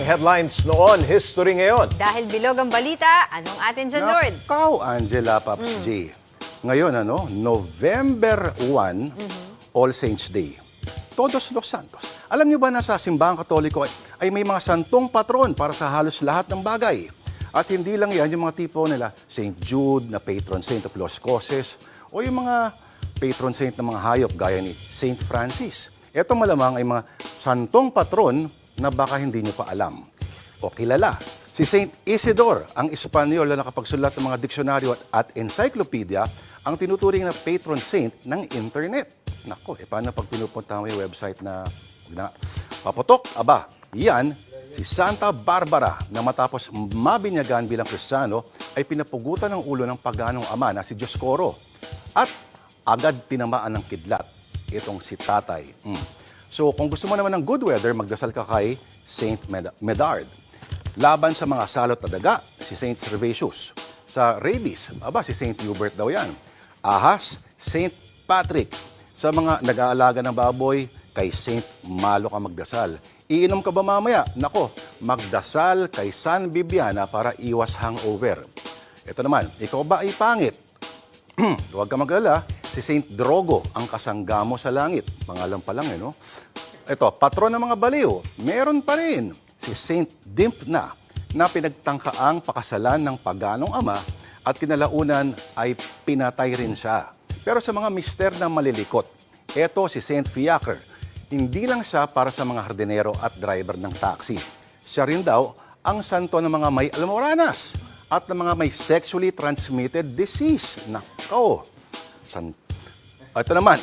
Ang headlines noon, history ngayon. Dahil bilog ang balita, anong atin dyan, Lord? Nakaw, Angela Paps J. Ngayon, ano, November 1, All Saints Day. Todos los Santos. Alam niyo ba na sa simbahang katoliko ay, ay may mga santong patron para sa halos lahat ng bagay? At hindi lang yan, yung mga tipo nila, St. Jude na patron saint of Los Causes, o yung mga patron saint ng mga hayop gaya ni St. Francis. Ito malamang ay mga santong patron na baka hindi niyo pa alam o kilala. Si Saint Isidore, ang Espanyol na nakapagsulat ng mga diksyonaryo at, at encyclopedia, ang tinuturing na patron saint ng internet. Nako, eh paano pag pinupunta mo yung website na, na paputok? Aba, yan, si Santa Barbara na matapos mabinyagan bilang Kristiyano ay pinapugutan ng ulo ng paganong ama na si Dioscoro at agad tinamaan ng kidlat itong si tatay. Mm. So kung gusto mo naman ng good weather, magdasal ka kay Saint Med- Medard. Laban sa mga salot na daga, si Saint Servatius. Sa rabies, aba, si Saint Hubert daw yan. Ahas, Saint Patrick. Sa mga nag-aalaga ng baboy, kay Saint Malo ka magdasal. Iinom ka ba mamaya? Nako, magdasal kay San Bibiana para iwas hangover. Ito naman, ikaw ba ay pangit? Huwag ka mag-alala, si Saint Drogo ang kasanggamo sa langit. Pangalan pa lang eh, no? Ito, patron ng mga baliw, meron pa rin si Saint Dimpna na pinagtangkaang pakasalan ng paganong ama at kinalaunan ay pinatay rin siya. Pero sa mga mister na malilikot, eto si Saint Fiacre. Hindi lang siya para sa mga hardinero at driver ng taxi. Siya rin daw ang santo ng mga may almoranas at ng mga may sexually transmitted disease. Nako, san ito naman,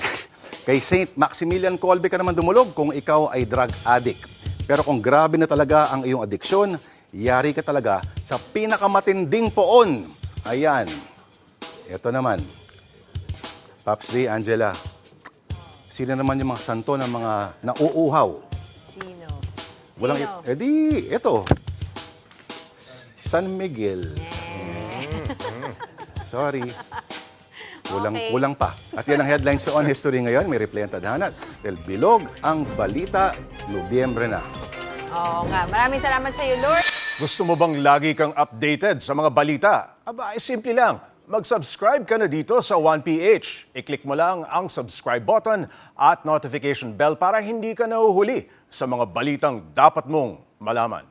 kay Saint Maximilian Colby ka naman dumulog kung ikaw ay drug addict. Pero kung grabe na talaga ang iyong adiksyon, yari ka talaga sa pinakamatinding poon. Ayan. Ito naman. Paps D, Angela. Sino naman yung mga santo ng mga nauuhaw? Sino? Walang, Sino? eh di, ito. San Miguel. Sorry. Kulang, Okay. kulang pa. At yan ang headlines sa On History ngayon. May replay ang tadhana. Dahil bilog ang balita, Nobyembre na. Oo nga. Maraming salamat sa iyo, Lord. Gusto mo bang lagi kang updated sa mga balita? Aba, ay simple lang. Mag-subscribe ka na dito sa 1PH. I-click mo lang ang subscribe button at notification bell para hindi ka nahuhuli sa mga balitang dapat mong malaman.